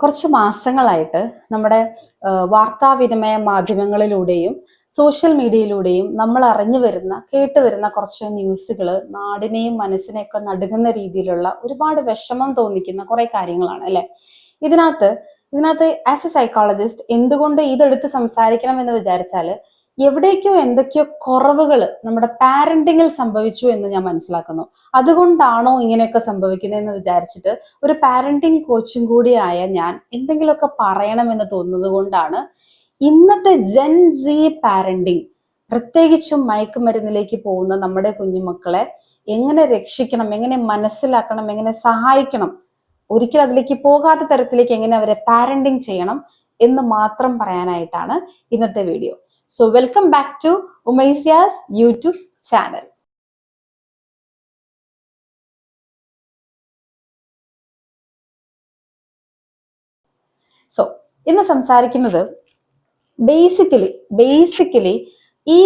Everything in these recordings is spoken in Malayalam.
കുറച്ച് മാസങ്ങളായിട്ട് നമ്മുടെ വാർത്താവിനിമയ മാധ്യമങ്ങളിലൂടെയും സോഷ്യൽ മീഡിയയിലൂടെയും നമ്മൾ അറിഞ്ഞു വരുന്ന കേട്ട് വരുന്ന കുറച്ച് ന്യൂസുകൾ നാടിനെയും മനസ്സിനെയൊക്കെ നടുങ്ങുന്ന രീതിയിലുള്ള ഒരുപാട് വിഷമം തോന്നിക്കുന്ന കുറെ കാര്യങ്ങളാണ് അല്ലെ? ഇതിനകത്ത് ഇതിനകത്ത് ആസ് എ സൈക്കോളജിസ്റ്റ് എന്തുകൊണ്ട് ഇതെടുത്ത് സംസാരിക്കണം എന്ന് വിചാരിച്ചാൽ എവിടേക്കോ എന്തൊക്കെയോ കുറവുകൾ നമ്മുടെ പാരന്റിങ്ങിൽ സംഭവിച്ചു എന്ന് ഞാൻ മനസ്സിലാക്കുന്നു. അതുകൊണ്ടാണോ ഇങ്ങനെയൊക്കെ സംഭവിക്കുന്നതെന്ന് വിചാരിച്ചിട്ട് ഒരു പാരന്റിങ് കോച്ചും കൂടിയായ ഞാൻ എന്തെങ്കിലുമൊക്കെ പറയണമെന്ന് തോന്നുന്നത് കൊണ്ടാണ് ഇന്നത്തെ ജെൻ സി പാരന്റിങ് പ്രത്യേകിച്ചും മയക്കുമരുന്നിലേക്ക് പോകുന്ന നമ്മുടെ കുഞ്ഞുമക്കളെ എങ്ങനെ രക്ഷിക്കണം എങ്ങനെ മനസ്സിലാക്കണം എങ്ങനെ സഹായിക്കണം ഒരിക്കലും അതിലേക്ക് പോകാത്ത തരത്തിലേക്ക് എങ്ങനെ അവരെ പാരന്റിങ് ചെയ്യണം എന്ന് മാത്രം പറയാനായിട്ടാണ് ഇന്നത്തെ video so welcome back to ഉമൈസിയാസ് YouTube channel so ഇന്ന് സംസാരിക്കുന്നത് ബേസിക്കലി ബേസിക്കലി ഈ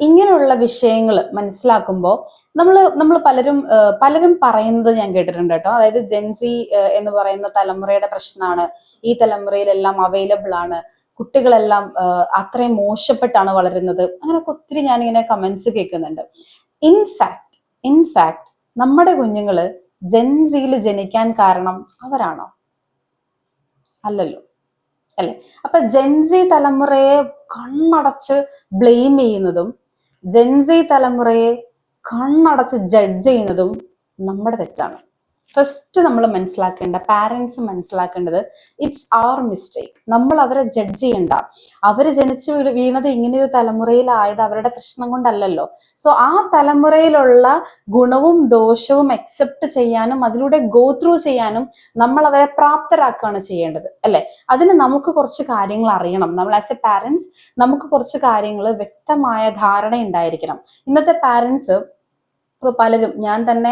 ഇങ്ങനെയുള്ള വിഷയങ്ങൾ മനസ്സിലാക്കുമ്പോൾ നമ്മൾ നമ്മൾ പലരും പലരും പറയുന്നത് ഞാൻ കേട്ടിട്ടുണ്ട് കേട്ടോ. അതായത് ജെൻസി എന്ന് പറയുന്ന തലമുറയുടെ പ്രശ്നമാണ്. ഈ തലമുറയിലെല്ലാം അവൈലബിൾ ആണ്. കുട്ടികളെല്ലാം അത്രയും മോശപ്പെട്ടാണ് വളരുന്നത്. അങ്ങനെയൊക്കെ ഒത്തിരി ഞാനിങ്ങനെ കമന്റ്സ് കേൾക്കുന്നുണ്ട്. ഇൻഫാക്ട് ഇൻഫാക്ട് നമ്മുടെ കുഞ്ഞുങ്ങൾ ജെൻസിയിൽ ജനിക്കാൻ കാരണം അവരാണോ? അല്ലല്ലോ. അല്ലെ? അപ്പൊ ജെൻസി തലമുറയെ കണ്ണടച്ച് ബ്ലെയിം ചെയ്യുന്നതും ജെൻസി തലമുറയെ കണ്ണടച്ച് ജഡ്ജ് ചെയ്യുന്നതും നമ്മുടെ തെറ്റാണ്. ഫസ്റ്റ് നമ്മൾ മനസ്സിലാക്കേണ്ട പാരൻസ് മനസ്സിലാക്കേണ്ടത് ഇറ്റ്സ് അവർ മിസ്റ്റേക്ക് നമ്മൾ അവരെ ജഡ്ജ് ചെയ്യണ്ട. അവർ ജനിച്ച് വീണത് ഇങ്ങനെയൊരു തലമുറയിലായത് അവരുടെ പ്രശ്നം കൊണ്ടല്ലല്ലോ. സോ ആ തലമുറയിലുള്ള ഗുണവും ദോഷവും അക്സെപ്റ്റ് ചെയ്യാനും അതിലൂടെ ഗോ ത്രൂ ചെയ്യാനും നമ്മൾ അവരെ പ്രാപ്തരാക്കുകയാണ് ചെയ്യേണ്ടത് അല്ലെ? അതിന് നമുക്ക് കുറച്ച് കാര്യങ്ങൾ അറിയണം. നമ്മൾ ആസ് എ പാരൻസ് നമുക്ക് കുറച്ച് കാര്യങ്ങൾ വ്യക്തമായ ധാരണ ഉണ്ടായിരിക്കണം. ഇന്നത്തെ പാരൻസ് ഇപ്പൊ പലരും ഞാൻ തന്നെ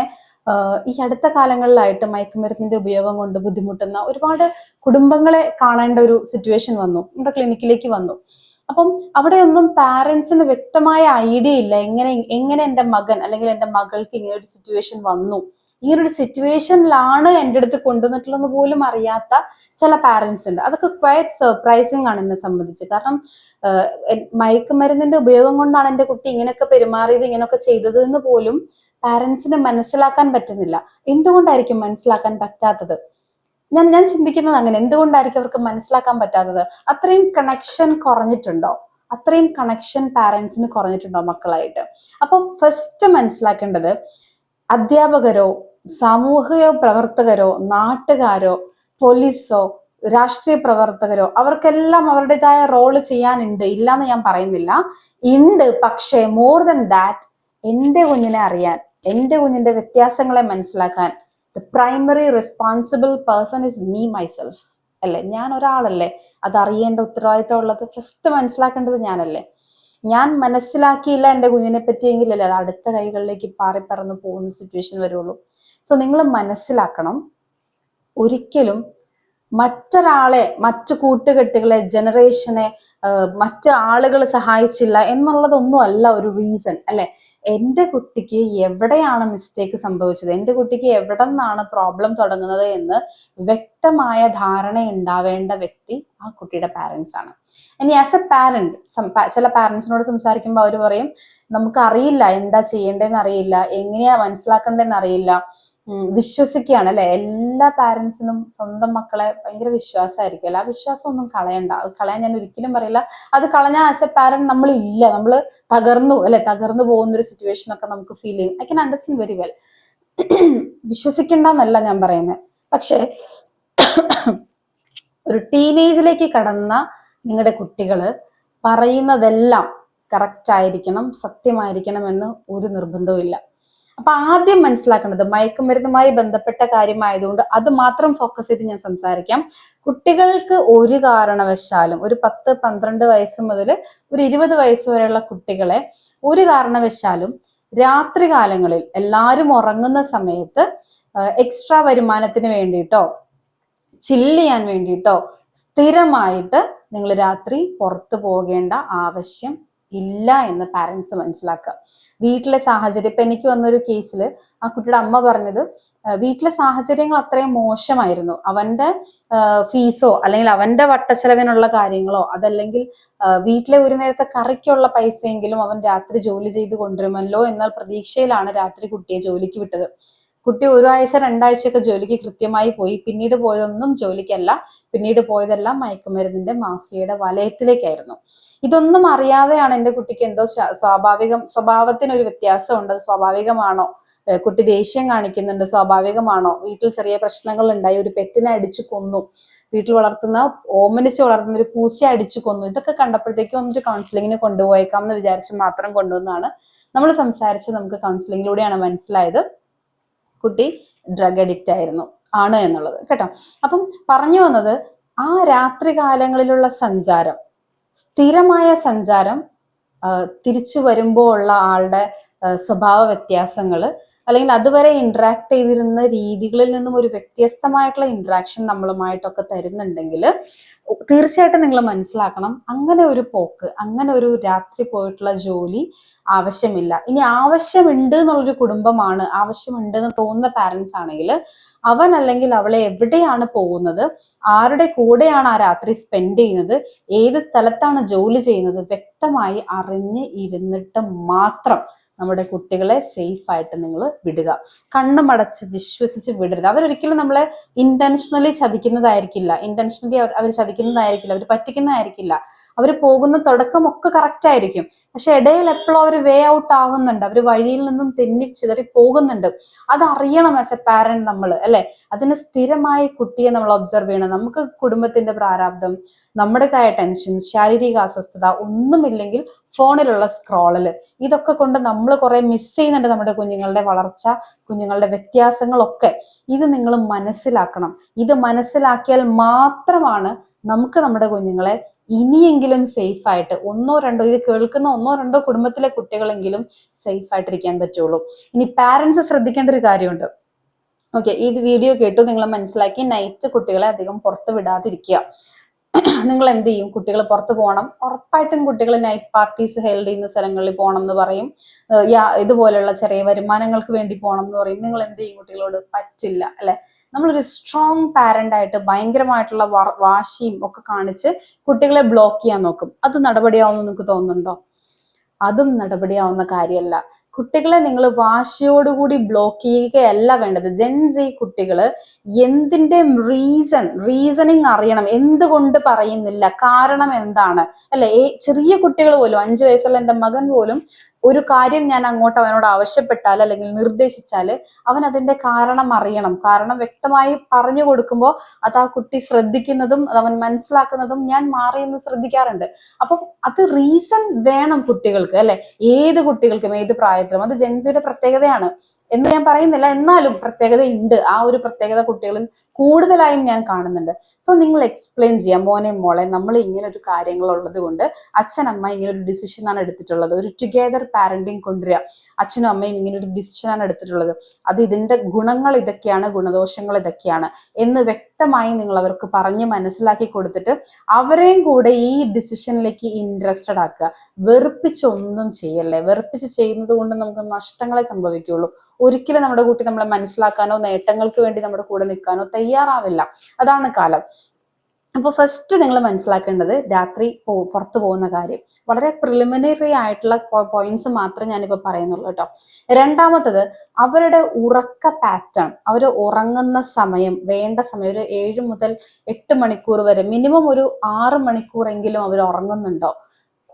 ഈ അടുത്ത കാലങ്ങളിലായിട്ട് മയക്കുമരുന്നിന്റെ ഉപയോഗം കൊണ്ട് ബുദ്ധിമുട്ടുന്ന ഒരുപാട് കുടുംബങ്ങളെ കാണേണ്ട ഒരു സിറ്റുവേഷൻ വന്നു. നമ്മുടെ ക്ലിനിക്കിലേക്ക് വന്നു. അപ്പം അവിടെയൊന്നും പാരൻസിന് വ്യക്തമായ ഐഡിയ ഇല്ല. എങ്ങനെ എങ്ങനെ എന്റെ മകൻ അല്ലെങ്കിൽ എന്റെ മകൾക്ക് ഇങ്ങനെ ഒരു സിറ്റുവേഷൻ വന്നു? ഇങ്ങനെ ഒരു സിറ്റുവേഷനിലാണ് എന്റെ അടുത്ത് കൊണ്ടുവന്നിട്ടുള്ളതെന്ന് പോലും അറിയാത്ത ചില പാരൻസ് ഉണ്ട്. അതൊക്കെ ക്വയറ്റ് സർപ്രൈസിങ് ആണ് എന്നെ സംബന്ധിച്ച്. കാരണം മയക്കുമരുന്നിന്റെ ഉപയോഗം കൊണ്ടാണ് എന്റെ കുട്ടി ഇങ്ങനെയൊക്കെ പെരുമാറിയത് ഇങ്ങനെയൊക്കെ ചെയ്തത് എന്ന് പോലും പാരൻസിന് മനസ്സിലാക്കാൻ പറ്റുന്നില്ല. എന്തുകൊണ്ടായിരിക്കും മനസ്സിലാക്കാൻ പറ്റാത്തത്? ഞാൻ ഞാൻ ചിന്തിക്കുന്നത് അങ്ങനെ. എന്തുകൊണ്ടായിരിക്കും അവർക്ക് മനസ്സിലാക്കാൻ പറ്റാത്തത്? അത്രയും കണക്ഷൻ കുറഞ്ഞിട്ടുണ്ടോ? അത്രയും കണക്ഷൻ പാരൻസിന് കുറഞ്ഞിട്ടുണ്ടോ മക്കളായിട്ട്? അപ്പം ഫസ്റ്റ് മനസ്സിലാക്കേണ്ടത് അധ്യാപകരോ സാമൂഹിക പ്രവർത്തകരോ നാട്ടുകാരോ പോലീസോ രാഷ്ട്രീയ പ്രവർത്തകരോ അവർക്കെല്ലാം അവരുടേതായ റോൾ ചെയ്യാനുണ്ട് ഇല്ലാന്ന് ഞാൻ പറയുന്നില്ല. ഉണ്ട് പക്ഷേ മോർ ദൻ ദാറ്റ് എന്റെ കുഞ്ഞിനെ അറിയാൻ എന്റെ കുഞ്ഞിന്റെ വ്യത്യാസങ്ങളെ മനസ്സിലാക്കാൻ the primary responsible person is me myself അല്ലേ? ഞാൻ ഒരാളല്ലേ? അതറിയേണ്ട അറിയേണ്ട ഉത്തരവാദിത്തം ഉള്ളത് ഫസ്റ്റ് മനസ്സിലാക്കേണ്ടത് ഞാനല്ലേ? ഞാൻ മനസ്സിലാക്കിയില്ല എന്റെ കുഞ്ഞിനെ പറ്റിയെങ്കിലല്ലേ അത് അടുത്ത കൈകളിലേക്ക് പാറി പറന്ന് പോകുന്ന സിറ്റുവേഷൻ വരുള്ളൂ. സോ നിങ്ങൾ മനസ്സിലാക്കണം. ഒരിക്കലും മറ്റൊരാളെ മറ്റു കൂട്ടുകെട്ടുകളെ ജനറേഷനെ മറ്റു ആളുകൾ സഹായിച്ചില്ല എന്നുള്ളതൊന്നും അല്ല ഒരു റീസൺ അല്ലെ? എന്റെ കുട്ടിക്ക് എവിടെയാണ് മിസ്റ്റേക്ക് സംഭവിച്ചത്? എന്റെ കുട്ടിക്ക് എവിടെ നിന്നാണ് പ്രോബ്ലം തുടങ്ങുന്നത് എന്ന് വ്യക്തമായ ധാരണ ഉണ്ടാവേണ്ട വ്യക്തി ആ കുട്ടിയുടെ പാരൻസ് ആണ്. ഇനി ആസ് എ പാരന്റ് ചില പാരൻസിനോട് സംസാരിക്കുമ്പോൾ അവർ പറയും നമുക്ക് അറിയില്ല എന്താ ചെയ്യേണ്ടതെന്ന് അറിയില്ല എങ്ങനെയാ മനസ്സിലാക്കേണ്ടതെന്ന് അറിയില്ല വിശ്വസിക്കുകയാണ് അല്ലെ? എല്ലാ പാരന്റ്സിനും സ്വന്തം മക്കളെ ഭയങ്കര വിശ്വാസമായിരിക്കും. അല്ല ആ വിശ്വാസം ഒന്നും കളയണ്ട. അത് കളയാൻ ഞാൻ ഒരിക്കലും പറയില്ല. അത് കളഞ്ഞ ആസ് എ പാരന്റ് നമ്മൾ ഇല്ല നമ്മൾ തകർന്നു അല്ലെ? തകർന്നു പോകുന്ന ഒരു സിറ്റുവേഷൻ ഒക്കെ നമുക്ക് ഫീൽ ചെയ്യും. I can understand very well വിശ്വസിക്കണ്ടെന്നല്ല ഞാൻ പറയുന്നത് പക്ഷേ ഒരു ടീനേജിലേക്ക് കടന്ന നിങ്ങളുടെ കുട്ടികൾ പറയുന്നതെല്ലാം കറക്റ്റ് ആയിരിക്കണം സത്യമായിരിക്കണം എന്ന് ഒരു നിർബന്ധവും ഇല്ല അപ്പൊ ആദ്യം മനസ്സിലാക്കേണ്ടത് മയക്കുമരുന്നുമായി ബന്ധപ്പെട്ട കാര്യമായതുകൊണ്ട് അത് മാത്രം ഫോക്കസ് ചെയ്ത് ഞാൻ സംസാരിക്കാം. കുട്ടികൾക്ക് ഒരു കാരണവശാലും ഒരു പത്ത് പന്ത്രണ്ട് വയസ്സ് മുതൽ ഒരു ഇരുപത് വയസ്സ് വരെയുള്ള കുട്ടികളെ ഒരു കാരണവശാലും രാത്രി കാലങ്ങളിൽ എല്ലാവരും ഉറങ്ങുന്ന സമയത്ത് എക്സ്ട്രാ വരുമാനത്തിന് വേണ്ടിയിട്ടോ ചില്ല് ചെയ്യാൻ വേണ്ടിയിട്ടോ സ്ഥിരമായിട്ട് നിങ്ങൾ രാത്രി പുറത്തു പോകേണ്ട ആവശ്യം ഇല്ല എന്ന് പാരൻസ് മനസ്സിലാക്കുക. വീട്ടിലെ സാഹചര്യം ഇപ്പൊ എനിക്ക് വന്നൊരു കേസിൽ ആ കുട്ടിയുടെ അമ്മ പറഞ്ഞത് വീട്ടിലെ സാഹചര്യങ്ങൾ അത്രയും മോശമായിരുന്നു. അവന്റെ ഫീസോ അല്ലെങ്കിൽ അവന്റെ വട്ടച്ചെലവിനുള്ള കാര്യങ്ങളോ അതല്ലെങ്കിൽ വീട്ടിലെ ഒരു നേരത്തെ കറിക്കുള്ള പൈസയെങ്കിലും അവൻ രാത്രി ജോലി ചെയ്ത് കൊണ്ടുവരുമല്ലോ എന്നാൽ പ്രതീക്ഷയിലാണ് രാത്രി കുട്ടിയെ ജോലിക്ക് വിട്ടത്. കുട്ടി ഒരാഴ്ച രണ്ടാഴ്ചയൊക്കെ ജോലിക്ക് കൃത്യമായി പോയി. പിന്നീട് പോയതൊന്നും ജോലിക്കല്ല. പിന്നീട് പോയതെല്ലാം മയക്കുമരുന്നിന്റെ മാഫിയയുടെ വലയത്തിലേക്കായിരുന്നു. ഇതൊന്നും അറിയാതെയാണ് എന്റെ കുട്ടിക്ക് എന്തോ സ്വാ- സ്വാഭാവികം സ്വഭാവത്തിനൊരു വ്യത്യാസമുണ്ട്. അത് സ്വാഭാവികമാണോ? കുട്ടി ദേഷ്യം കാണിക്കുന്നുണ്ട്. സ്വാഭാവികമാണോ? വീട്ടിൽ ചെറിയ പ്രശ്നങ്ങൾ ഉണ്ടായി ഒരു പെറ്റിനെ അടിച്ചു കൊന്നു. വീട്ടിൽ വളർത്തുന്ന ഓമനിച്ച് വളർത്തുന്ന ഒരു പൂച്ചയെ അടിച്ചു കൊന്നു. ഇതൊക്കെ കണ്ടപ്പോഴത്തേക്കും ഒന്നൊരു കൗൺസിലിങ്ങിന് കൊണ്ടുപോയേക്കാം എന്ന് വിചാരിച്ച് മാത്രം കൊണ്ടുവന്നാണ് നമ്മൾ സംസാരിച്ച് നമുക്ക് കൗൺസിലിങ്ങിലൂടെയാണ് മനസ്സിലായത്. കുട്ടി ഡ്രഗ് അഡിക്റ്റ് ആയിരുന്നു. ആണ് എന്നുള്ളത്. കേട്ടോ? അപ്പം പറഞ്ഞു വന്നത് ആ രാത്രി കാലങ്ങളിലുള്ള സഞ്ചാരം സ്ഥിരമായ സഞ്ചാരം തിരിച്ചു വരുമ്പോൾ ഉള്ള ആളുടെ സ്വഭാവ വ്യത്യാസങ്ങൾ അല്ലെങ്കിൽ അതുവരെ ഇൻട്രാക്ട് ചെയ്തിരുന്ന രീതികളിൽ നിന്നും ഒരു വ്യത്യസ്തമായിട്ടുള്ള ഇൻട്രാക്ഷൻ നമ്മളുമായിട്ടൊക്കെ തരുന്നുണ്ടെങ്കിൽ തീർച്ചയായിട്ടും നിങ്ങൾ മനസ്സിലാക്കണം അങ്ങനെ ഒരു പോക്ക് അങ്ങനെ ഒരു രാത്രി പോയിട്ടുള്ള ജോലി ആവശ്യമില്ല. ഇനി ആവശ്യമുണ്ട് എന്നുള്ളൊരു കുടുംബമാണ് ആവശ്യമുണ്ട് എന്ന് തോന്നുന്ന പാരൻസ് ആണെങ്കിൽ അവൻ അല്ലെങ്കിൽ അവളെ എവിടെയാണ് പോകുന്നത് ആരുടെ കൂടെയാണ് ആ രാത്രി സ്പെൻഡ് ചെയ്യുന്നത് ഏത് സ്ഥലത്താണ് ജോലി ചെയ്യുന്നത് വ്യക്തമായി അറിഞ്ഞ് ഇരുന്നിട്ട് മാത്രം നമ്മുടെ കുട്ടികളെ സേഫ് ആയിട്ട് നിങ്ങൾ വിടുക. കണ്ണുമടച്ച് വിശ്വസിച്ച് വിടരുത്. അവരൊരിക്കലും നമ്മളെ ഇന്റൻഷണലി ചതിക്കുന്നതായിരിക്കില്ല. ഇന്റൻഷണലി അവർ ചതിക്കുന്നതായിരിക്കില്ല. അവർ പറ്റിക്കുന്നതായിരിക്കില്ല. അവർ പോകുന്ന തുടക്കമൊക്കെ കറക്റ്റ് ആയിരിക്കും. പക്ഷെ ഇടയിൽ എപ്പോഴും അവർ വേ ഔട്ട് ആവുന്നുണ്ട്. അവർ വഴിയിൽ നിന്നും തെന്നി ചിതറി പോകുന്നുണ്ട്. അതറിയണം ആസ് എ പാരന്റ് നമ്മൾ അല്ലെ? അതിന് സ്ഥിരമായി കുട്ടിയെ നമ്മൾ ഒബ്സർവ് ചെയ്യണം. നമുക്ക് കുടുംബത്തിന്റെ പ്രാരാബ്ദം നമ്മുടേതായ ടെൻഷൻ ശാരീരിക അസ്വസ്ഥത ഒന്നുമില്ലെങ്കിൽ ഫോണിലുള്ള സ്ക്രോളിൽ ഇതൊക്കെ കൊണ്ട് നമ്മൾ കുറെ മിസ് ചെയ്യുന്നുണ്ട് നമ്മുടെ കുഞ്ഞുങ്ങളുടെ വളർച്ച കുഞ്ഞുങ്ങളുടെ വ്യത്യാസങ്ങളൊക്കെ. ഇത് നിങ്ങൾ മനസ്സിലാക്കണം. ഇത് മനസ്സിലാക്കിയാൽ മാത്രമാണ് നമുക്ക് നമ്മുടെ കുഞ്ഞുങ്ങളെ ഇനിയെങ്കിലും സേഫ് ആയിട്ട് ഒന്നോ രണ്ടോ ഇത് കേൾക്കുന്ന ഒന്നോ രണ്ടോ കുടുംബത്തിലെ കുട്ടികളെങ്കിലും സേഫ് ആയിട്ടിരിക്കാൻ പറ്റുള്ളൂ. ഇനി പാരന്റ്സ് ശ്രദ്ധിക്കേണ്ട ഒരു കാര്യമുണ്ട്. ഓക്കെ ഈ വീഡിയോ കേട്ടു നിങ്ങൾ മനസ്സിലാക്കി നൈറ്റ് കുട്ടികളെ അധികം പുറത്ത് വിടാതിരിക്കുക. നിങ്ങൾ എന്ത് ചെയ്യും? കുട്ടികൾ പുറത്ത് പോകണം. ഉറപ്പായിട്ടും കുട്ടികൾ നൈറ്റ് പാർട്ടീസ് ഹെൽഡ് ചെയ്യുന്ന സ്ഥലങ്ങളിൽ പോകണം എന്ന് പറയും. ഇതുപോലെയുള്ള ചെറിയ വരുമാനങ്ങൾക്ക് വേണ്ടി പോകണം എന്ന് പറയും. നിങ്ങൾ എന്ത് ചെയ്യും കുട്ടികളോട്? പറ്റില്ല അല്ലെ? നമ്മളൊരു സ്ട്രോങ് പാരന്റ് ആയിട്ട് ഭയങ്കരമായിട്ടുള്ള വാശിയും ഒക്കെ കാണിച്ച് കുട്ടികളെ ബ്ലോക്ക് ചെയ്യാൻ നോക്കും. അത് നടപടിയാവുമെന്ന് നിങ്ങൾക്ക് തോന്നുന്നുണ്ടോ? അതും നടപടിയാവുന്ന കാര്യമല്ല. കുട്ടികളെ നിങ്ങൾ വാശിയോടുകൂടി ബ്ലോക്ക് ചെയ്യുകയല്ല വേണ്ടത്. ജെൻസി കുട്ടികൾ എന്തിന്റെ റീസൺ റീസണിങ് അറിയണം. എന്തുകൊണ്ട് പറയുന്നില്ല? കാരണം എന്താണ്? അല്ലെ? ചെറിയ കുട്ടികൾ പോലും അഞ്ചു വയസ്സുള്ള എന്റെ മകൻ പോലും ഒരു കാര്യം ഞാൻ അങ്ങോട്ട് അവനോട് ആവശ്യപ്പെട്ടാൽ അല്ലെങ്കിൽ നിർദ്ദേശിച്ചാൽ അവൻ അതിന്റെ കാരണം അറിയണം. കാരണം വ്യക്തമായി പറഞ്ഞു കൊടുക്കുമ്പോൾ അത് ആ കുട്ടി ശ്രദ്ധിക്കുന്നതും അവൻ മനസ്സിലാക്കുന്നതും ഞാൻ മാറിയെന്ന് ശ്രദ്ധിക്കാറുണ്ട്. അപ്പം അത് റീസൺ വേണം കുട്ടികൾക്ക് അല്ലെ? ഏത് കുട്ടികൾക്കും ഏത് പ്രായത്തിലും. അത് ജെൻസിയുടെ പ്രത്യേകതയാണ്. എന്ന് ഞാൻ പറയുന്നില്ല. എന്നാലും പ്രത്യേകത ഉണ്ട് ആ ഒരു പ്രത്യേകത കുട്ടികളിൽ കൂടുതലായും ഞാൻ കാണുന്നുണ്ട്. സോ നിങ്ങൾ എക്സ്പ്ലെയിൻ ചെയ്യാം. മോനെ മോളെ നമ്മൾ ഇങ്ങനെ ഒരു കാര്യങ്ങൾ ഉള്ളത് കൊണ്ട് അച്ഛൻ അമ്മ ഇങ്ങനെ ഒരു ഡിസിഷൻ ആണ് എടുത്തിട്ടുള്ളത്. ഒരു ടുഗെദർ പാരന്റിങ് കൊണ്ടുവരിക. അച്ഛനും അമ്മയും ഇങ്ങനെ ഒരു ഡിസിഷൻ ആണ് എടുത്തിട്ടുള്ളത്. അത് ഇതിന്റെ ഗുണങ്ങൾ ഇതൊക്കെയാണ് ഗുണദോഷങ്ങൾ ഇതൊക്കെയാണ് എന്ന് വ്യക്തമായി നിങ്ങൾ അവർക്ക് പറഞ്ഞ് മനസ്സിലാക്കി കൊടുത്തിട്ട് അവരെയും കൂടെ ഈ ഡിസിഷനിലേക്ക് ഇൻട്രസ്റ്റഡ് ആക്കുക. വെറുപ്പിച്ചൊന്നും ചെയ്യല്ലേ? വെറുപ്പിച്ച് ചെയ്യുന്നത് കൊണ്ട് നമുക്ക് നഷ്ടങ്ങളെ സംഭവിക്കുകയുള്ളൂ. ഒരിക്കലും നമ്മുടെ കുട്ടി നമ്മളെ മനസ്സിലാക്കാനോ നേട്ടങ്ങൾക്ക് വേണ്ടി നമ്മുടെ കൂടെ നിൽക്കാനോ തയ്യാറാവില്ല. അതാണ് കാലം. അപ്പോൾ ഫസ്റ്റ് നിങ്ങൾ മനസ്സിലാക്കേണ്ടത് രാത്രി പുറത്തു പോകുന്ന കാര്യം. വളരെ പ്രിലിമിനറി ആയിട്ടുള്ള പോയിന്റ്സ് മാത്രമേ ഞാനിപ്പോൾ പറയുന്നുള്ളൂ കേട്ടോ. രണ്ടാമത്തത് അവരുടെ ഉറക്ക പാറ്റേൺ അവർ ഉറങ്ങുന്ന സമയം വേണ്ട സമയം ഒരു ഏഴ് മുതൽ എട്ട് മണിക്കൂർ വരെ മിനിമം ഒരു ആറ് മണിക്കൂറെങ്കിലും അവർ ഉറങ്ങുന്നുണ്ടോ?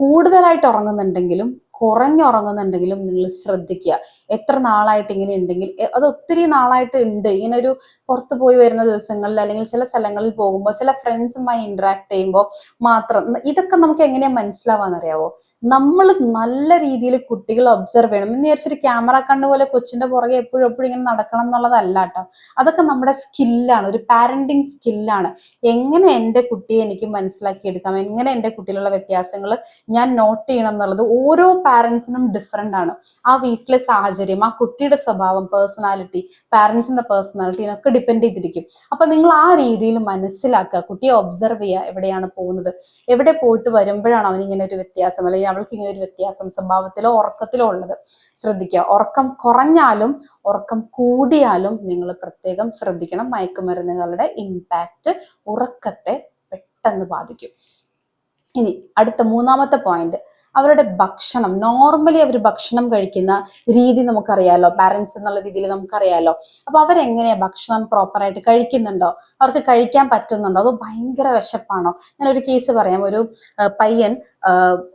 കൂടുതലായിട്ട് ഉറങ്ങുന്നുണ്ടെങ്കിലും കുറഞ്ഞുറങ്ങുന്നുണ്ടെങ്കിലും നിങ്ങൾ ശ്രദ്ധിക്കുക. എത്ര നാളായിട്ട് ഇങ്ങനെ ഉണ്ടെങ്കിൽ അത് ഒത്തിരി നാളായിട്ട് ഉണ്ട്. ഇങ്ങനെ ഒരു പുറത്ത് പോയി വരുന്ന ദിവസങ്ങളിൽ അല്ലെങ്കിൽ ചില സ്ഥലങ്ങളിൽ പോകുമ്പോൾ ചില ഫ്രണ്ട്സുമായി ഇന്ററാക്ട് ചെയ്യുമ്പോൾ മാത്രം ഇതൊക്കെ നമുക്ക് എങ്ങനെയാ മനസ്സിലാവാന്നറിയാവോ നമ്മൾ നല്ല രീതിയിൽ കുട്ടികളെ ഒബ്സർവ് ചെയ്യണം. എന്ന് വിചാരിച്ചൊരു ക്യാമറ കണ്ണ് പോലെ കൊച്ചിന്റെ പുറകെ എപ്പോഴും എപ്പോഴും ഇങ്ങനെ നടക്കണം എന്നുള്ളതല്ല കേട്ടോ. അതൊക്കെ നമ്മുടെ സ്കില്ലാണ് ഒരു പാരന്റിങ് സ്കില്ലാണ് എങ്ങനെ എന്റെ കുട്ടിയെ എനിക്ക് മനസ്സിലാക്കി എടുക്കാം? എങ്ങനെ എന്റെ കുട്ടിയിലുള്ള വ്യത്യാസങ്ങൾ ഞാൻ നോട്ട് ചെയ്യണം എന്നുള്ളത് ഓരോ പാരൻസിനും ഡിഫറെന്റ് ആണ്. ആ വീട്ടിലെ സാഹചര്യം ആ കുട്ടിയുടെ സ്വഭാവം പേഴ്സണാലിറ്റി പാരൻസിന്റെ പേഴ്സണാലിറ്റിനൊക്കെ ഡിപ്പെൻഡ് ചെയ്തിരിക്കും. അപ്പൊ നിങ്ങൾ ആ രീതിയിൽ മനസ്സിലാക്കുക കുട്ടിയെ ഒബ്സർവ് ചെയ്യുക എവിടെയാണ് പോകുന്നത്. എവിടെ പോയിട്ട് വരുമ്പോഴാണ് അവൻ ഇങ്ങനെ ഒരു വ്യത്യാസം അല്ലെങ്കിൽ അവൾക്ക് ഇങ്ങനെ ഒരു വ്യത്യാസം സ്വഭാവത്തിലോ ഉറക്കത്തിലോ ഉള്ളത്. ശ്രദ്ധിക്കുക. ഉറക്കം കുറഞ്ഞാലും ഉറക്കം കൂടിയാലും നിങ്ങൾ പ്രത്യേകം ശ്രദ്ധിക്കണം. മയക്കുമരുന്നുകളുടെ ഇമ്പാക്റ്റ് ഉറക്കത്തെ പെട്ടെന്ന് ബാധിക്കും. ഇനി അടുത്ത മൂന്നാമത്തെ പോയിന്റ് അവരുടെ ഭക്ഷണം നോർമലി അവർ ഭക്ഷണം കഴിക്കുന്ന രീതി നമുക്കറിയാലോ പാരൻസ് എന്നുള്ള രീതിയിൽ നമുക്കറിയാലോ. അപ്പൊ അവരെങ്ങനെയാ ഭക്ഷണം പ്രോപ്പറായിട്ട് കഴിക്കുന്നുണ്ടോ? അവർക്ക് കഴിക്കാൻ പറ്റുന്നുണ്ടോ? അതോ ഭയങ്കര വിശപ്പാണോ? ഞാൻ ഒരു കേസ് പറയാം. ഒരു പയ്യൻ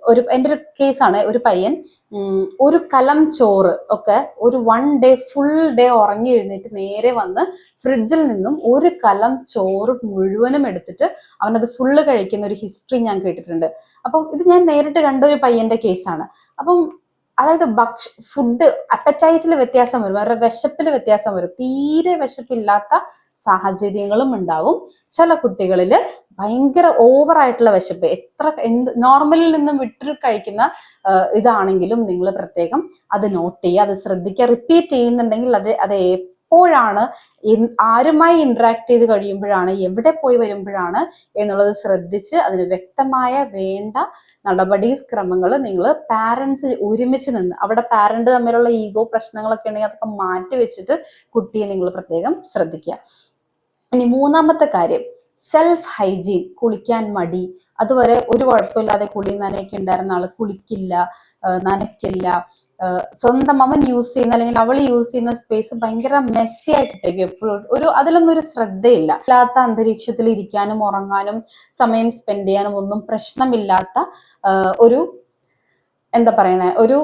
ഒരു എന്റെ ഒരു കേസാണ് ഒരു പയ്യൻ ഒരു കലം ചോറ് ഒക്കെ ഒരു വൺ ഡേ ഫുൾ ഡേ ഉറങ്ങി എഴുന്നേറ്റ് നേരെ വന്ന് ഫ്രിഡ്ജിൽ നിന്നും ഒരു കലം ചോറ് മുഴുവനും എടുത്തിട്ട് അവനത് ഫുള്ള് കഴിക്കുന്ന ഒരു ഹിസ്റ്ററി ഞാൻ കേട്ടിട്ടുണ്ട്. അപ്പം ഇത് ഞാൻ നേരിട്ട് കണ്ട ഒരു പയ്യന്റെ കേസാണ്. അപ്പം അതായത് ഭക്ഷ ഫുഡ് അപ്പറ്റൈറ്റിൽ വ്യത്യാസം വരും. അവരുടെ വിശപ്പിൽ വ്യത്യാസം വരും. തീരെ വിശപ്പില്ലാത്ത സാഹചര്യങ്ങളും ഉണ്ടാവും. ചില കുട്ടികളിൽ ഭയങ്കര ഓവറായിട്ടുള്ള വിശപ്പ്. എത്ര എന്ത് നോർമലിൽ നിന്നും വിട്ടു കഴിക്കുന്ന ഇതാണെങ്കിലും നിങ്ങൾ പ്രത്യേകം അത് നോട്ട് ചെയ്യുക. അത് ശ്രദ്ധിക്കുക. റിപ്പീറ്റ് ചെയ്യുന്നുണ്ടെങ്കിൽ അത് അത് എപ്പോഴാണ് ആരുമായി ഇന്ററാക്ട് ചെയ്ത് കഴിയുമ്പോഴാണ് എവിടെ പോയി വരുമ്പോഴാണ് എന്നുള്ളത് ശ്രദ്ധിച്ച് അതിന് വ്യക്തമായ വേണ്ട നടപടി ക്രമങ്ങൾ നിങ്ങൾ പാരൻസ് ഒരുമിച്ച് നിന്ന് അവിടെ പാരന്റ് തമ്മിലുള്ള ഈഗോ പ്രശ്നങ്ങളൊക്കെ ഉണ്ടെങ്കിൽ അതൊക്കെ മാറ്റി വെച്ചിട്ട് കുട്ടിയെ നിങ്ങൾ പ്രത്യേകം ശ്രദ്ധിക്കുക. ഇനി മൂന്നാമത്തെ കാര്യം സെൽഫ് ഹൈജീൻ കുളിക്കാൻ മടി. അതുവരെ ഒരു കുഴപ്പമില്ലാതെ കുളി നനയൊക്കെ ഉണ്ടായിരുന്ന ആൾ കുളിക്കില്ല നനയ്ക്കില്ല. സ്വന്തം അവൻ യൂസ് ചെയ്യുന്ന അല്ലെങ്കിൽ അവൾ യൂസ് ചെയ്യുന്ന സ്പേസ് ഭയങ്കര മെസ്സി ആയിട്ടിട്ടേക്കും എപ്പോഴും. ഒരു അതിലൊന്നും ഒരു ശ്രദ്ധയില്ല. ഇല്ലാത്ത അന്തരീക്ഷത്തിൽ ഇരിക്കാനും ഉറങ്ങാനും സമയം സ്പെൻഡ് ചെയ്യാനും ഒന്നും പ്രശ്നമില്ലാത്ത ഒരു എന്താ പറയണേ ഒരു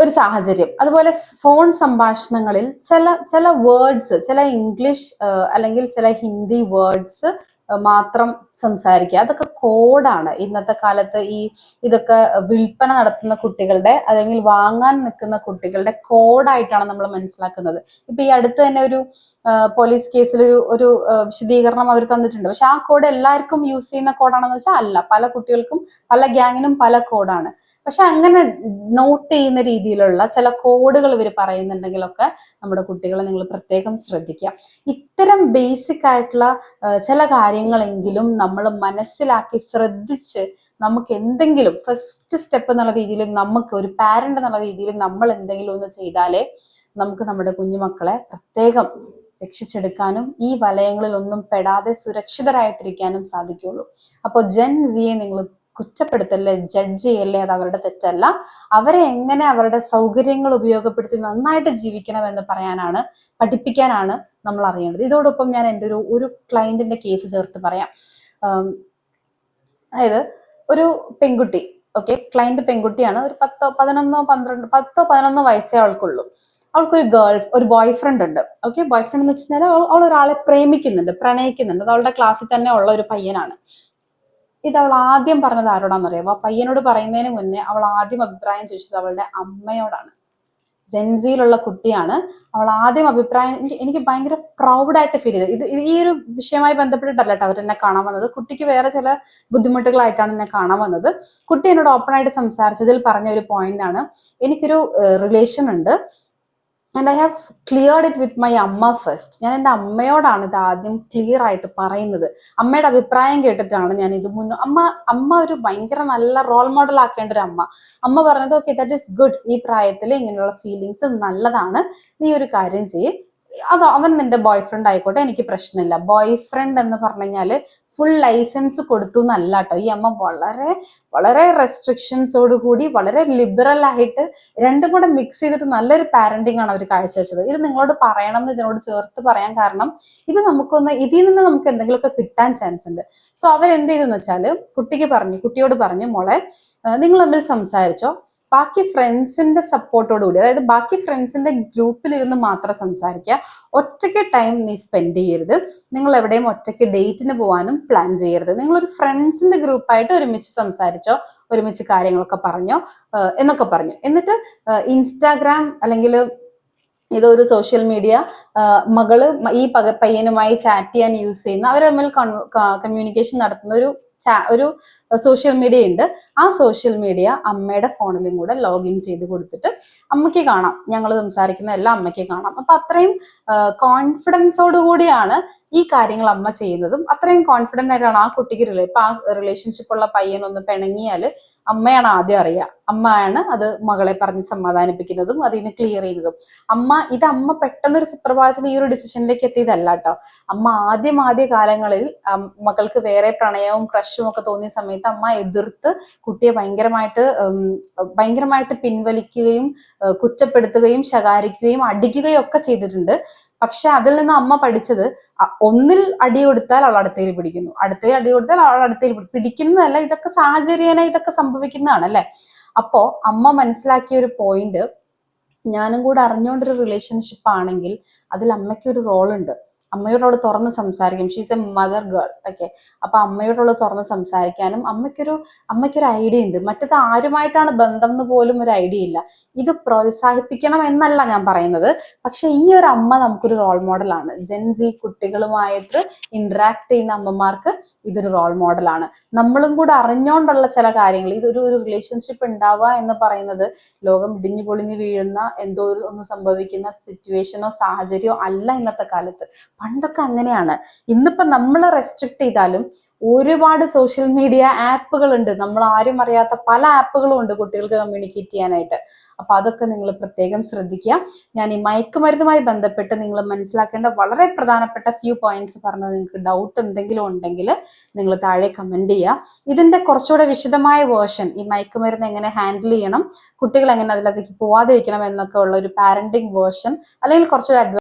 ഒരു സാഹചര്യം. അതുപോലെ ഫോൺ സംഭാഷണങ്ങളിൽ ചില ചില വേർഡ്സ് ചില ഇംഗ്ലീഷ് അല്ലെങ്കിൽ ചില ഹിന്ദി വേർഡ്സ് മാത്രം സംസാരിക്കുക. അതൊക്കെ കോഡാണ് ഇന്നത്തെ കാലത്ത് ഈ ഇതൊക്കെ വിൽപ്പന നടത്തുന്ന കുട്ടികളുടെ അല്ലെങ്കിൽ വാങ്ങാൻ നിൽക്കുന്ന കുട്ടികളുടെ കോഡായിട്ടാണ് നമ്മൾ മനസ്സിലാക്കുന്നത്. ഇപ്പൊ ഈ അടുത്ത് തന്നെ ഒരു പോലീസ് കേസിൽ ഒരു ഒരു വിശദീകരണം അവർ തന്നിട്ടുണ്ട്. പക്ഷെ ആ കോഡ് എല്ലാവർക്കും യൂസ് ചെയ്യുന്ന കോഡാണെന്ന് വെച്ചാൽ അല്ല. പല കുട്ടികൾക്കും പല ഗ്യാങ്ങിനും പല കോഡാണ് പക്ഷെ അങ്ങനെ നോട്ട് ചെയ്യുന്ന രീതിയിലുള്ള ചില കോഡുകൾ ഇവർ പറയുന്നുണ്ടെങ്കിലൊക്കെ നമ്മുടെ കുട്ടികളെ നിങ്ങൾ പ്രത്യേകം ശ്രദ്ധിക്കുക. ഇത്തരം ബേസിക് ആയിട്ടുള്ള ചില കാര്യങ്ങളെങ്കിലും നമ്മൾ മനസ്സിലാക്കി ശ്രദ്ധിച്ച് നമുക്ക് എന്തെങ്കിലും ഫസ്റ്റ് സ്റ്റെപ്പ് എന്നുള്ള രീതിയിൽ നമുക്ക് ഒരു പാരന്റ് എന്നുള്ള രീതിയിൽ നമ്മൾ എന്തെങ്കിലും ഒന്ന് ചെയ്താലേ നമുക്ക് നമ്മുടെ കുഞ്ഞുമക്കളെ പ്രത്യേകം രക്ഷിച്ചെടുക്കാനും ഈ വലയങ്ങളിൽ ഒന്നും പെടാതെ സുരക്ഷിതരായിട്ടിരിക്കാനും സാധിക്കുകയുള്ളൂ. അപ്പോൾ ജെൻ സിയെ നിങ്ങൾ കുറ്റപ്പെടുത്തല്ലേ ജഡ്ജ് ചെയ്യല്ലേ അത് അവരുടെ തെറ്റല്ല. അവരെ എങ്ങനെ അവരുടെ സൗകര്യങ്ങൾ ഉപയോഗപ്പെടുത്തി നന്നായിട്ട് ജീവിക്കണം എന്ന് പറയാനാണ് പഠിപ്പിക്കാനാണ് നമ്മൾ അറിയേണ്ടത്. ഇതോടൊപ്പം ഞാൻ എന്റെ ഒരു ഒരു ക്ലയന്റിന്റെ കേസ് ചേർത്ത് പറയാം. അതായത് ഒരു പെൺകുട്ടി ഓക്കെ ക്ലയന്റ് പെൺകുട്ടിയാണ്. ഒരു പത്തോ പതിനൊന്നോ പന്ത്രണ്ട് പത്തോ പതിനൊന്നോ വയസ്സേ അവൾക്കുള്ളൂ. അവൾക്കൊരു ഗേൾ ഒരു ബോയ് ഫ്രണ്ട് ഉണ്ട് ഓക്കെ ബോയ് ഫ്രണ്ട് എന്ന് അവൾ അവൾ ഒരാളെ പ്രേമിക്കുന്നുണ്ട് പ്രണയിക്കുന്നുണ്ട്. അത് അവളുടെ ക്ലാസ്സിൽ തന്നെ ഉള്ള ഒരു പയ്യനാണ്. ഇത് അവൾ ആദ്യം പറഞ്ഞത് ആരോടാണെന്നറിയാമോ പയ്യനോട് പറയുന്നതിന് മുന്നേ അവൾ ആദ്യം അഭിപ്രായം ചോദിച്ചത് അവളുടെ അമ്മയോടാണ്. ജെൻസിയിലുള്ള കുട്ടിയാണ്. അവൾ ആദ്യം അഭിപ്രായം എനിക്ക് എനിക്ക് ഭയങ്കര പ്രൗഡായിട്ട് ഫീൽ ചെയ്തത് ഇത് ഈ ഒരു വിഷയമായി ബന്ധപ്പെട്ടിട്ടല്ല കേട്ടോ അവരെന്നെ കാണാൻ വന്നത്. കുട്ടിക്ക് വേറെ ചില ബുദ്ധിമുട്ടുകളായിട്ടാണ് എന്നെ കാണാൻ വന്നത്. കുട്ടി എന്നോട് ഓപ്പണായിട്ട് സംസാരിച്ചതിൽ പറഞ്ഞ ഒരു പോയിന്റാണ് എനിക്കൊരു റിലേഷൻ ഉണ്ട്. And I have cleared it with my അമ്മ ഫസ്റ്റ് ഞാൻ എന്റെ അമ്മയോടാണ് ഇത് ആദ്യം ക്ലിയർ ആയിട്ട് പറയുന്നത്. അമ്മയുടെ അഭിപ്രായം കേട്ടിട്ടാണ് ഞാൻ ഇത് മുന്നോ അമ്മ അമ്മ ഒരു ഭയങ്കര നല്ല റോൾ മോഡൽ ആക്കേണ്ട ഒരു അമ്മ. അമ്മ പറഞ്ഞത് ഓക്കെ ദാറ്റ് ഇസ് ഗുഡ് ഈ പ്രായത്തിൽ ഇങ്ങനെയുള്ള ഫീലിങ്സ് നല്ലതാണ്. നീ ഒരു കാര്യം ചെയ്യ്. അത് അവൻ നിന്റെ ബോയ് ഫ്രണ്ട് ആയിക്കോട്ടെ എനിക്ക് പ്രശ്നമില്ല. ബോയ് ഫ്രണ്ട് എന്ന് പറഞ്ഞു കഴിഞ്ഞാൽ ഫുൾ ലൈസൻസ് കൊടുത്തു എന്നല്ല കേട്ടോ ഈ അമ്മ വളരെ വളരെ റെസ്ട്രിക്ഷൻസോട് കൂടി വളരെ ലിബറൽ ആയിട്ട് രണ്ടും കൂടെ മിക്സ് ചെയ്തിട്ട് നല്ലൊരു പാരന്റിങ് ആണ് അവർ കാഴ്ചവെച്ചത്. ഇത് നിങ്ങളോട് പറയണം എന്ന് ഇതിനോട് ചേർത്ത് പറയാൻ കാരണം ഇത് നമുക്കൊന്ന് ഇതിൽ നിന്ന് നമുക്ക് എന്തെങ്കിലുമൊക്കെ കിട്ടാൻ ചാൻസ് ഉണ്ട്. സോ അവരെന്ത് ചെയ്തെന്ന് വെച്ചാൽ കുട്ടിക്ക് പറഞ്ഞു കുട്ടിയോട് പറഞ്ഞു മോളെ നിങ്ങൾ തമ്മിൽ സംസാരിച്ചോ. ബാക്കി ഫ്രണ്ട്സിന്റെ സപ്പോർട്ടോട് കൂടി അതായത് ബാക്കി ഫ്രണ്ട്സിന്റെ ഗ്രൂപ്പിലിരുന്ന് മാത്രം സംസാരിക്കുക. ഒറ്റയ്ക്ക് ടൈം നീ സ്പെൻഡ് ചെയ്യരുത്. നിങ്ങൾ എവിടെയും ഒറ്റയ്ക്ക് ഡേറ്റിന് പോകാനും പ്ലാൻ ചെയ്യരുത്. നിങ്ങളൊരു ഫ്രണ്ട്സിന്റെ ഗ്രൂപ്പായിട്ട് ഒരുമിച്ച് സംസാരിച്ചോ ഒരുമിച്ച് കാര്യങ്ങളൊക്കെ പറഞ്ഞോ എന്നൊക്കെ പറഞ്ഞു. എന്നിട്ട് ഇൻസ്റ്റാഗ്രാം അല്ലെങ്കിൽ ഇതൊരു സോഷ്യൽ മീഡിയ മകൾ ഈ പയ്യനുമായി ചാറ്റ് ചെയ്യാൻ യൂസ് ചെയ്യുന്ന അവർ തമ്മിൽ കമ്മ്യൂണിക്കേഷൻ നടത്തുന്ന ഒരു ഒരു സോഷ്യൽ മീഡിയ ഉണ്ട്. ആ സോഷ്യൽ മീഡിയ അമ്മയുടെ ഫോണിലും കൂടെ ലോഗിൻ ചെയ്ത് കൊടുത്തിട്ട് അമ്മയ്ക്ക് കാണാം. ഞങ്ങൾ സംസാരിക്കുന്ന എല്ലാം അമ്മയ്ക്ക് കാണാം. അപ്പൊ അത്രയും കോൺഫിഡൻസോട് കൂടിയാണ് ഈ കാര്യങ്ങൾ അമ്മ ചെയ്യുന്നതും. അത്രയും കോൺഫിഡന്റ് ആയിട്ടാണ് ആ കുട്ടിക്ക് റിലേ ഇപ്പൊ ആ റിലേഷൻഷിപ്പ് ഉള്ള പയ്യൻ ഒന്ന് പിണങ്ങിയാൽ അമ്മയാണ് ആദ്യം അറിയുക. അമ്മയാണ് അത് മകളെ പറഞ്ഞ് സമാധാനിപ്പിക്കുന്നതും അതിന് ക്ലിയർ ചെയ്യുന്നതും. അമ്മ ഇത് അമ്മ പെട്ടെന്ന് ഒരു സുപ്രഭാതത്തിൽ ഈ ഒരു ഡിസിഷനിലേക്ക് എത്തിയതല്ല കേട്ടോ. അമ്മ ആദ്യം ആദ്യ കാലങ്ങളിൽ മകൾക്ക് വേറെ പ്രണയവും ക്രഷും ഒക്കെ തോന്നിയ സമയത്ത് അമ്മ എതിർത്ത് കുട്ടിയെ ഭയങ്കരമായിട്ട് ഭയങ്കരമായിട്ട് പിൻവലിക്കുകയും കുറ്റപ്പെടുത്തുകയും ശകാരിക്കുകയും അടിക്കുകയും ഒക്കെ ചെയ്തിട്ടുണ്ട്. പക്ഷെ അതിൽ നിന്ന് അമ്മ പഠിച്ചത് ഒന്നിൽ അടി കൊടുത്താൽ അവൾ അടുത്തയിൽ പിടിക്കുന്നു. അടുത്തയിൽ അടി കൊടുത്താൽ അവൾ അടുത്തയിൽ പിടിക്കുന്നതല്ല ഇതൊക്കെ സാഹചര്യേന ഇതൊക്കെ സംഭവിക്കുന്നതാണ് അല്ലെ? അപ്പോ അമ്മ മനസ്സിലാക്കിയ ഒരു പോയിന്റ് ഞാനും കൂടെ അറിഞ്ഞുകൊണ്ടൊരു റിലേഷൻഷിപ്പ് ആണെങ്കിൽ അതിൽ അമ്മയ്ക്ക് ഒരു റോൾ ഉണ്ട് അമ്മയോട് അവൾ തുറന്ന് സംസാരിക്കും. She's a mother girl okay അപ്പൊ അമ്മയോടുള്ള തുറന്ന് സംസാരിക്കാനും അമ്മയ്ക്കൊരു അമ്മയ്ക്കൊരു ഐഡിയ ഉണ്ട്. മറ്റത് ആരുമായിട്ടാണ് ബന്ധം എന്ന് പോലും ഒരു ഐഡിയ ഇല്ല. ഇത് പ്രോത്സാഹിപ്പിക്കണം എന്നല്ല ഞാൻ പറയുന്നത്. പക്ഷെ ഈ ഒരു അമ്മ നമുക്കൊരു റോൾ മോഡലാണ് ജെൻസി കുട്ടികളുമായിട്ട് ഇന്ററാക്ട് ചെയ്യുന്ന അമ്മമാർക്ക് ഇതൊരു റോൾ മോഡലാണ് നമ്മളും കൂടെ അറിഞ്ഞുകൊണ്ടുള്ള ചില കാര്യങ്ങൾ. ഇതൊരു ഒരു റിലേഷൻഷിപ്പ് ഉണ്ടാവുക എന്ന് പറയുന്നത് ലോകം ഇടിഞ്ഞു പൊളിഞ്ഞു വീഴുന്ന എന്തോ ഒന്ന് സംഭവിക്കുന്ന സിറ്റുവേഷനോ സാഹചര്യമോ അല്ല ഇന്നത്തെ കാലത്ത്. പണ്ടൊക്കെ അങ്ങനെയാണ്. ഇന്നിപ്പോ നമ്മൾ റെസ്ട്രിക്ട് ചെയ്താലും ഒരുപാട് സോഷ്യൽ മീഡിയ ആപ്പുകൾ ഉണ്ട് നമ്മൾ ആരും അറിയാത്ത പല ആപ്പുകളും ഉണ്ട് കുട്ടികൾക്ക് കമ്മ്യൂണിക്കേറ്റ് ചെയ്യാനായിട്ട്. അപ്പൊ അതൊക്കെ നിങ്ങൾ പ്രത്യേകം ശ്രദ്ധിക്കുക. ഞാൻ ഈ മയക്കുമരുന്നുമായി ബന്ധപ്പെട്ട് നിങ്ങൾ മനസ്സിലാക്കേണ്ട വളരെ പ്രധാനപ്പെട്ട ഫ്യൂ പോയിന്റ്സ് പറഞ്ഞത് നിങ്ങൾക്ക് ഡൗട്ട് എന്തെങ്കിലും ഉണ്ടെങ്കിൽ നിങ്ങൾ താഴെ കമന്റ് ചെയ്യുക. ഇതിന്റെ കുറച്ചുകൂടെ വിശദമായ വേർഷൻ ഈ മയക്കുമരുന്ന് എങ്ങനെ ഹാൻഡിൽ ചെയ്യണം കുട്ടികൾ എങ്ങനെ അതിലേക്ക് പോവാതിരിക്കണം എന്നൊക്കെ ഉള്ള ഒരു പാരന്റിങ് വേർഷൻ അല്ലെങ്കിൽ കുറച്ചുകൂടെ